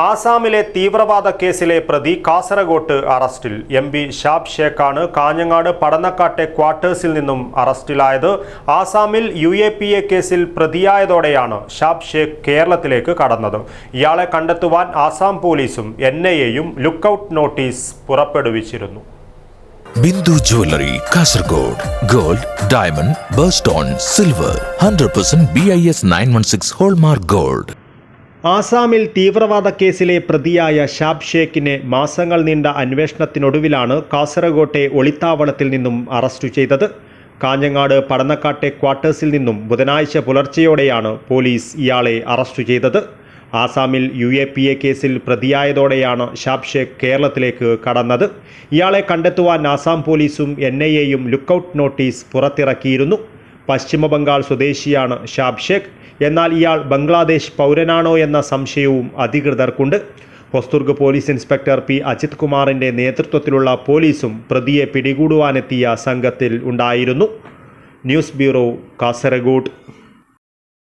ആസാമിലെ തീവ്രവാദ കേസിലെ പ്രതി കാസർഗോട്ട് അറസ്റ്റിൽ. എം പി ഷാബ് ഷേഖാണ് കാഞ്ഞങ്ങാട് പടന്നക്കാട്ടെ ക്വാർട്ടേഴ്സിൽ നിന്നും അറസ്റ്റിലായത്. ആസാമിൽ യു എ പി എ കേസിൽ പ്രതിയായതോടെയാണ് ഷാബ് ഷേഖ് കേരളത്തിലേക്ക് കടന്നത്. ഇയാളെ കണ്ടെത്തുവാൻ ആസാം പോലീസും എൻ ഐ എയും നോട്ടീസ് പുറപ്പെടുവിച്ചിരുന്നു. Bindu jewellery Kasaragod. Gold diamond birthstone silver. Hundred percent B I S nine one six hallmark gold. ആസാമിൽ തീവ്രവാദ കേസിലെ പ്രതിയായ ഷാബ് ഷേഖിനെ മാസങ്ങൾ നീണ്ട അന്വേഷണത്തിനൊടുവിലാണ് കാസർഗോട്ടെ ഒളിത്താവളത്തിൽ നിന്നും അറസ്റ്റ് ചെയ്തത്. കാഞ്ഞങ്ങാട് പടന്നക്കാട്ടെ ക്വാർട്ടേഴ്സിൽ നിന്നും ബുധനാഴ്ച പുലർച്ചെയോടെയാണ് പോലീസ് ഇയാളെ അറസ്റ്റ് ചെയ്തത്. ആസാമിൽ യു എ പി എ കേസിൽ പ്രതിയായതോടെയാണ് ഷാബ് ഷേഖ് കേരളത്തിലേക്ക് കടന്നത്. ഇയാളെ കണ്ടെത്തുവാൻ ആസാം പോലീസും എൻ ഐ എയും ലുക്കൌട്ട് നോട്ടീസ് പുറത്തിറക്കിയിരുന്നു. പശ്ചിമ ബംഗാൾ സ്വദേശിയാണ് ഷാബ് ഷേഖ്. എന്നാൽ ഇയാൾ ബംഗ്ലാദേശ് പൗരനാണോ എന്ന സംശയവും അധികൃതർക്കുണ്ട്. Hosdurg police inspector P. Ajith കുമാറിന്റെ നേതൃത്വത്തിലുള്ള പോലീസും പ്രതിയെ പിടികൂടുവാനെത്തിയ സംഘത്തിൽ ഉണ്ടായിരുന്നു. News bureau Kasaragod.